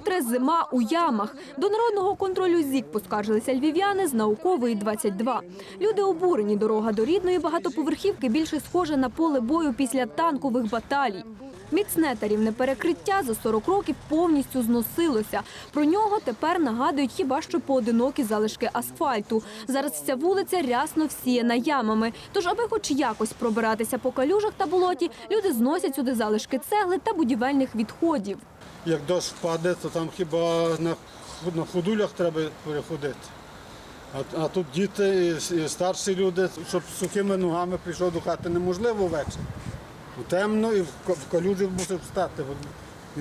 Вкотре зима у ямах. До народного контролю ЗІК поскаржилися львів'яни з наукової 22. Люди обурені. Дорога до рідної багатоповерхівки більше схожа на поле бою після танкових баталій. Міцне та рівне перекриття за 40 років повністю зносилося. Про нього тепер нагадують хіба що поодинокі залишки асфальту. Зараз вся вулиця рясно всіяна ямами. Tож, аби хоч якось пробиратися по калюжах та болоті, люди зносять сюди залишки цегли та будівельних відходів. Як дощ впаде, то там хіба на, на ходулях треба переходити. А, а тут діти і, старші люди, щоб сухими ногами прийшов до хати неможливо ввечері. Темно і в калюжі мусив встати, бо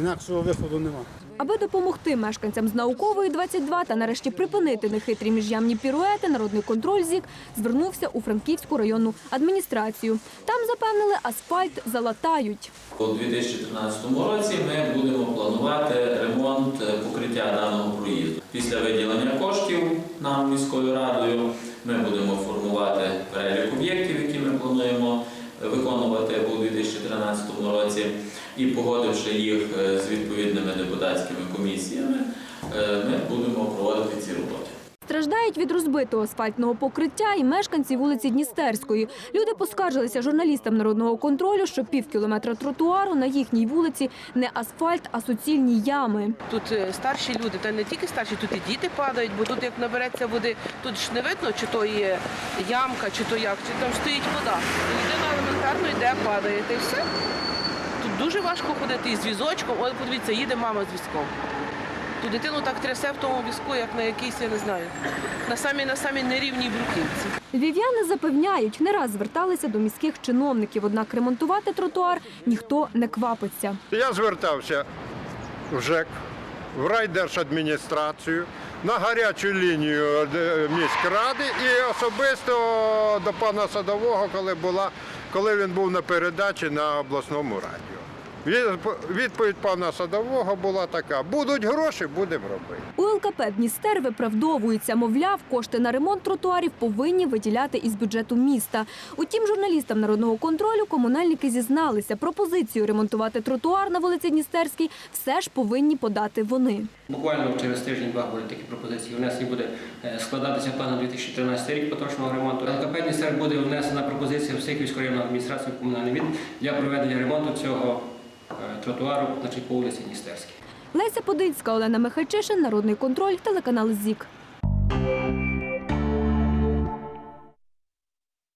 інакшого виходу немає. Аби допомогти мешканцям з наукової 22 та нарешті припинити нехитрі міжямні піруети, народний контроль ЗІК звернувся у Франківську районну адміністрацію. Там запевнили, асфальт залатають. У 2013 році ми будемо планувати ремонт е, покриття даного проїзду. Після виділення коштів нам міською радою ми будемо формувати перелік об'єктів, які ми плануємо е, виконувати у 2013 році, і погодивши їх е, з відповідними депутатськими комісіями, е, ми будемо проводити ці роботи. Страждають від розбитого асфальтного покриття і мешканці вулиці Дністерської. Люди поскаржилися журналістам народного контролю, що пів кілометра тротуару на їхній вулиці не асфальт, а суцільні ями. Тут е, старші люди, та не тільки старші, тут і діти падають, бо тут як набереться води, тут ж не видно, чи то є ямка, чи то як, чи там стоїть вода. Людина елементарно йде, падає, та й все. Тут дуже важко ходити із візочком. От подивіться, їде мама з візком. Ту дитину так трясе в тому візку, як на якійсь, я не знаю, на самій на самій нерівній бруківці. Львів'яни запевняють, не раз зверталися до міських чиновників, однак ремонтувати тротуар ніхто не квапиться. Я звертався в ЖЕК, в райдержадміністрацію, на гарячу лінію е, міськради і особисто до пана Садового, коли, була, коли він був на передачі на обласному радіо. Від- Відповідь пана Садового була така: будуть гроші, будемо робити. У ЛКП Дністер виправдовується, мовляв, кошти на ремонт тротуарів повинні виділяти із бюджету міста. Утім, журналістам народного контролю комунальники зізналися, пропозицію ремонтувати тротуар на вулиці Дністерській все ж повинні подати вони. Буквально через тиждень-два будуть такі пропозиції. Внесені буде е, складатися план на 2013 рік поточного ремонту. ЛКП «Дністер» буде внесена пропозиція всіх військової адміністрації комунальний від для проведення ремонту цього тротуару значить, по вулиці Дністерській. Леся Подинська, Олена Михайчишин, Народний контроль, телеканал ЗІК.